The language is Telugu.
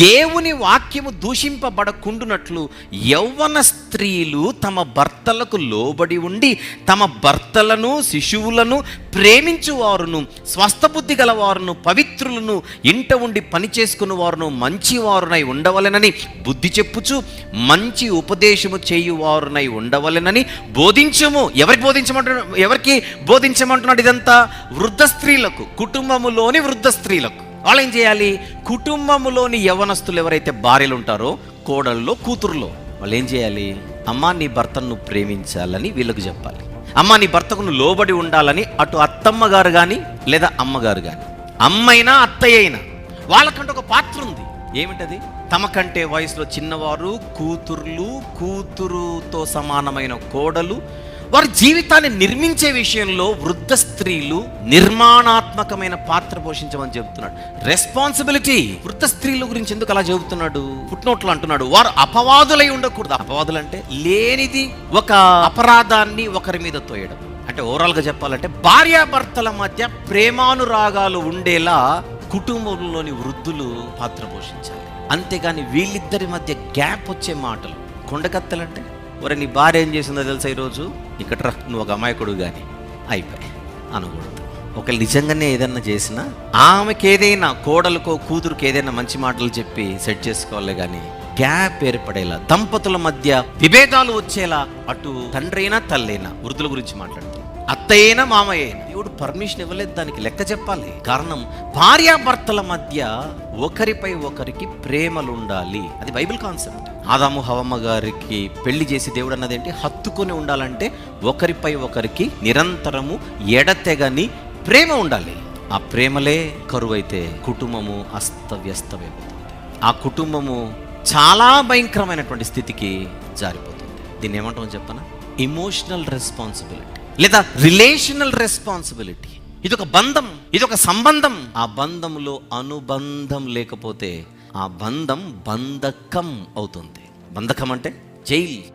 దేవుని వాక్యము దూషింపబడకుండునట్లు యౌవన స్త్రీలు తమ భర్తలకు లోబడి ఉండి తమ భర్తలను శిశువులను ప్రేమించువారును స్వస్థబుద్ధి గలవారును పవిత్రులను ఇంట ఉండి పని వారును మంచివారునై ఉండవలెనని బుద్ధి చెప్పుచు మంచి ఉపదేశము చేయువారునై ఉండవలెనని బోధించము. ఎవరికి బోధించమంటున్నాడు ఎవరికి బోధించమంటున్నాడు ఇదంతా? వృద్ధ స్త్రీలకు కుటుంబములోని వృద్ధ స్త్రీలకు. వాళ్ళు ఏం చేయాలి? కుటుంబంలోని యవనస్తులు ఎవరైతే భార్యలు ఉంటారో కోడల్లో కూతురులో వాళ్ళు ఏం చేయాలి? అమ్మా నీ భర్తను ప్రేమించాలని వీళ్ళకు చెప్పాలి. అమ్మా నీ భర్తకు నువ్వు లోబడి ఉండాలని అటు అత్తమ్మ గారు కానీ లేదా అమ్మగారు కానీ అమ్మైనా అత్తయ్య అయినా వాళ్ళకంటే ఒక పాత్ర ఉంది. ఏమిటది? తమ కంటే వయసులో చిన్నవారు కూతుర్లు కూతురుతో సమానమైన కోడలు వారి జీవితాన్ని నిర్మించే విషయంలో వృద్ధ స్త్రీలు నిర్మాణాత్మకమైన పాత్ర పోషించమని చెబుతున్నాడు. రెస్పాన్సిబిలిటీ వృద్ధ స్త్రీల గురించి ఎందుకు అలా చెబుతున్నాడు? పుట్నోట్లు అంటున్నాడు. వారు అపవాదులై ఉండకూడదు. అపవాదులు అంటే లేనిది ఒక అపరాధాన్ని ఒకరి మీద తోయడం. అంటే ఓవరాల్గా చెప్పాలంటే భార్యాభర్తల మధ్య ప్రేమానురాగాలు ఉండేలా కుటుంబంలోని వృద్ధులు పాత్ర పోషించాలి. అంతేగాని వీళ్ళిద్దరి మధ్య గ్యాప్ వచ్చే మాటలు. కొండకత్తలంటే ఒరే నీ భార్య ఏం చేసిందో తెలుసా ఈరోజు? ఇక్కడ రా నువ్వు ఒక అమాయకుడు కానీ అయిపోయి అనకూడదు. ఒకళ్ళు నిజంగానే ఏదన్నా చేసినా ఆమెకి ఏదైనా కోడలకో కూతురుకి ఏదైనా మంచి మాటలు చెప్పి సెట్ చేసుకోవాలి కానీ గ్యాప్ ఏర్పడేలా దంపతుల మధ్య విభేదాలు వచ్చేలా అటు తండ్రి అయినా తల్లైనా వృద్ధుల గురించి మాట్లాడుతుంది అత్తయ్యైనా మామయ్య దేవుడు పర్మిషన్ ఇవ్వలేదు దానికి లెక్క చెప్పాలి. కారణం భార్యాభర్తల మధ్య ఒకరిపై ఒకరికి ప్రేమలు ఉండాలి అది బైబిల్ కాన్సెప్ట్. ఆదాము హవమ్మ గారికి పెళ్ళి చేసి దేవుడు అన్నది ఏంటి? హత్తుకొని ఉండాలంటే ఒకరిపై ఒకరికి నిరంతరము ఎడతెగని ప్రేమ ఉండాలి. ఆ ప్రేమలే కరువైతే కుటుంబము అస్తవ్యస్తమైపోతుంది. ఆ కుటుంబము చాలా భయంకరమైనటువంటి స్థితికి జారిపోతుంది. దీన్ని ఏమంటామో చెప్పనా? ఇమోషనల్ రెస్పాన్సిబిలిటీ లేదా రిలేషనల్ రెస్పాన్సిబిలిటీ ఇది ఒక బంధం ఇది ఒక సంబంధం. ఆ బంధంలో అనుబంధం లేకపోతే ఆ బంధం బంధకం అవుతుంది. బంధకం అంటే జైల్.